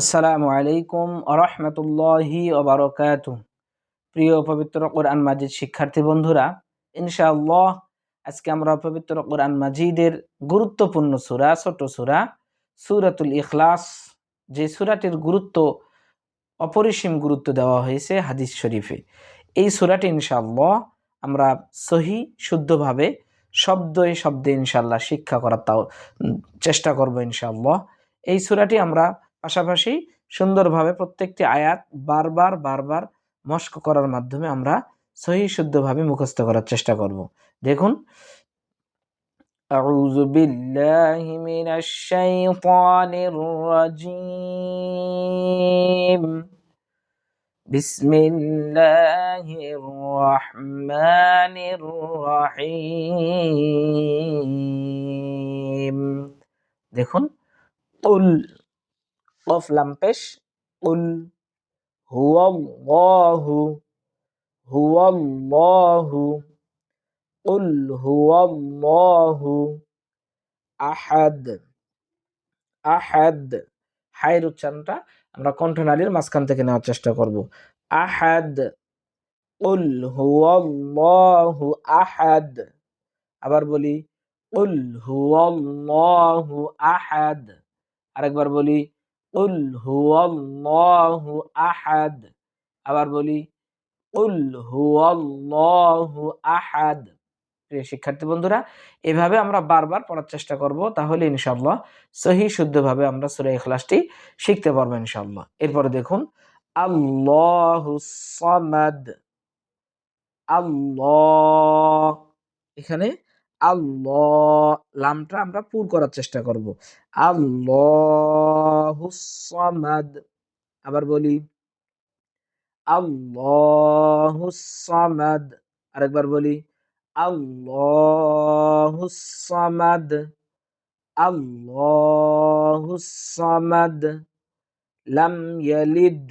আসসালামু আলাইকুম আরহামতুল্লাহি ওবরকাত প্রিয় পবিত্র কোরআন মাজিদ শিক্ষার্থী বন্ধুরা, ইনশাআল্লাহ আজকে আমরা পবিত্র কোরআন মাজিদের গুরুত্বপূর্ণ সুরা, ছোট সুরা, সুরাতুল ইখলাস, যে সুরাটির গুরুত্ব, অপরিসীম গুরুত্ব দেওয়া হয়েছে হাদিস শরীফে। এই সুরাটি ইনশাআল্লাহ আমরা সহি, শুদ্ধভাবে শব্দে শব্দে ইনশাল্লাহ শিক্ষা করার তাও চেষ্টা করব ইনশাআল্লাহ। এই সুরাটি আমরা পাশাপাশি সুন্দরভাবে প্রত্যেকটি আয়াত বারবার বারবার মস্ক করার মাধ্যমে আমরা সহি শুদ্ধভাবে মুখস্থ করার চেষ্টা করব দেখুন أعوذ بالله من الشيطان الرجيم بسم الله الرحمن الرحيم দেখুন قل কফ লাম পেশ উল হুয়াল্লাহু হুয়াল্লাহু উল হুয়াল্লাহু আহাদ আহাদ হায়ের উচ্চারণটা আমরা কণ্ঠনালীর মাঝখান থেকে নেওয়ার চেষ্টা করব। আহাদ উল হুয়াল্লাহু আহাদ আবার বলি উল হুয়াল্লাহু আহাদ আরেকবার বলি উল হুয়াল্লাহু আহাদ আবার বলি উল হুয়াল্লাহু আহাদ প্রিয় শিক্ষার্থী বন্ধুরা, এভাবে আমরা বারবার পড়ার চেষ্টা করব, তাহলে ইনশাআল্লাহ সহি শুদ্ধভাবে আমরা সূরা ইখলাসটি শিখতে পারব ইনশাল্লাহ এরপরে দেখুন, আল্লাহু সামাদ। আল্লাহ, এখানে আল্লাহ, লামটা আমরা পুর করার চেষ্টা করব। আল্লাহ সামাদ আবার বলি আল্লাহ সামাদ আরেকবার বলি আল্লাহ সামাদ আল্লাহ সামাদ লাম ইয়ালিদ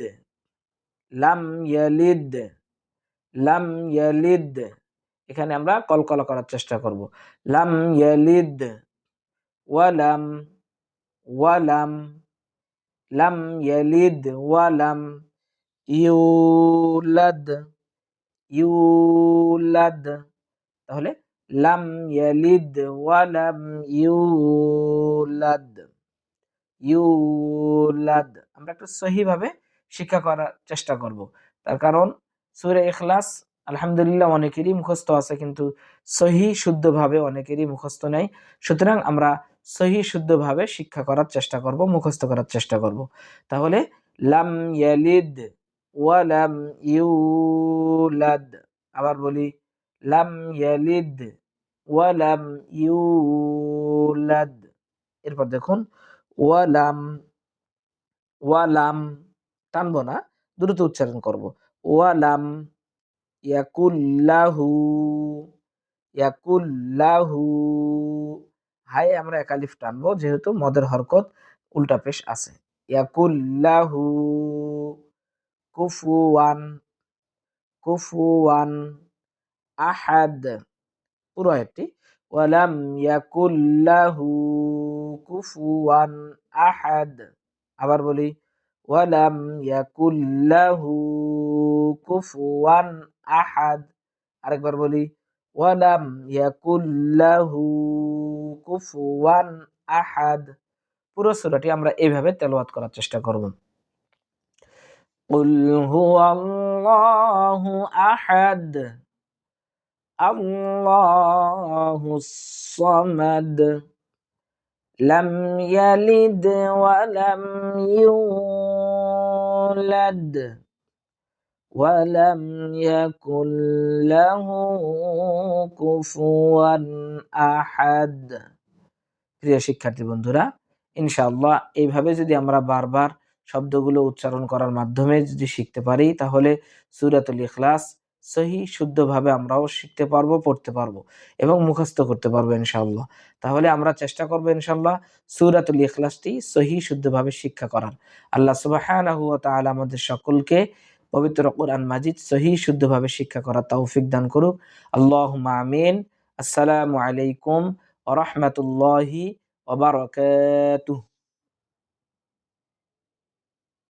লাম ইয়ালিদ লাম ইয়ালিদ। এখানে আমরা কলকলা করার চেষ্টা করব। লাম ইয়ালিদ, ওয়ালাম ওয়ালাম, লাম ইয়ালিদ, ওয়ালাম, ইউলাদ ইউলাদ। তাহলে লাম ইয়ালিদ, ওয়ালাম, ইউলাদ ইউলাদ। আমরা একটু সহিভাবে শিক্ষা করার চেষ্টা করব। তার কারণ সুরে ইখলাস আলহামদুলিল্লাহ অনেকেরই মুখস্থ আছে, কিন্তু সহি শুদ্ধভাবে অনেকেরই মুখস্থ নেই। সুতরাং আমরা সহি শুদ্ধভাবে শিক্ষা করার চেষ্টা করব, মুখস্থ করার চেষ্টা করব। তাহলে, লাম ইয়ালিদ ওয়ালাম ইউলাদ, আবার বলি, লাম ইয়ালিদ ওয়ালাম ইউলাদ। এরপর দেখুন ওয়ালাম ওয়ালাম টানবো না, দ্রুত উচ্চারণ করব। ওয়ালাম ইয়াকুল্লাহু ইয়াকুল্লাহু। হাই আমরা একালিফ টানবো, যেহেতু মদের হরকত উল্টা পেশ আছে। ইয়াকুল্লাহু, কুফুয়ান কুফুয়ান আহাদ। পুরো আয়াতটি, ওয়ালাম ইয়াকুল্লাহু, কুফুয়ান আহাদ। আবার বলি, ওয়ালাম ইয়াকুল্লাহু, কুফুয়ান আহাদ আরেকবার বলি ওয়ালাম ইয়াকুল্লাহু কুফুয়ান আহাদ পুরো সূরাটি আমরা এইভাবে তেলাওয়াত করার চেষ্টা করব قل هو الله أحد الله الصمد لم يلد ولم يولد ولم يكن له كفوا আহাদ প্রিয় শিক্ষার্থী বন্ধুরা ইনশাআল্লাহ এইভাবে যদি আমরা বারবার শব্দগুলো উচ্চারণ করার মাধ্যমে যদি শিখতে পারি তাহলে সুরাতুল ইখলাস সহি শুদ্ধভাবে আমরাও শিখতে পারবো পড়তে পারবো এবং মুখস্থ করতে পারবো ইনশাআল্লাহ তাহলে আমরা চেষ্টা করবো ইনশাআল্লাহ সুরাতুল ইখলাসটি সহি শুদ্ধভাবে শিক্ষা করার আল্লাহ সুবাহ আমাদের সকলকে পবিত্র কোরআন মাজিদ সহি শুদ্ধভাবে শিক্ষা করা তৌফিক দান করুক। আল্লাহ আমিন। আসসালামু আলাইকুম ওরহমতুল্লাহি ওবরকাতুহ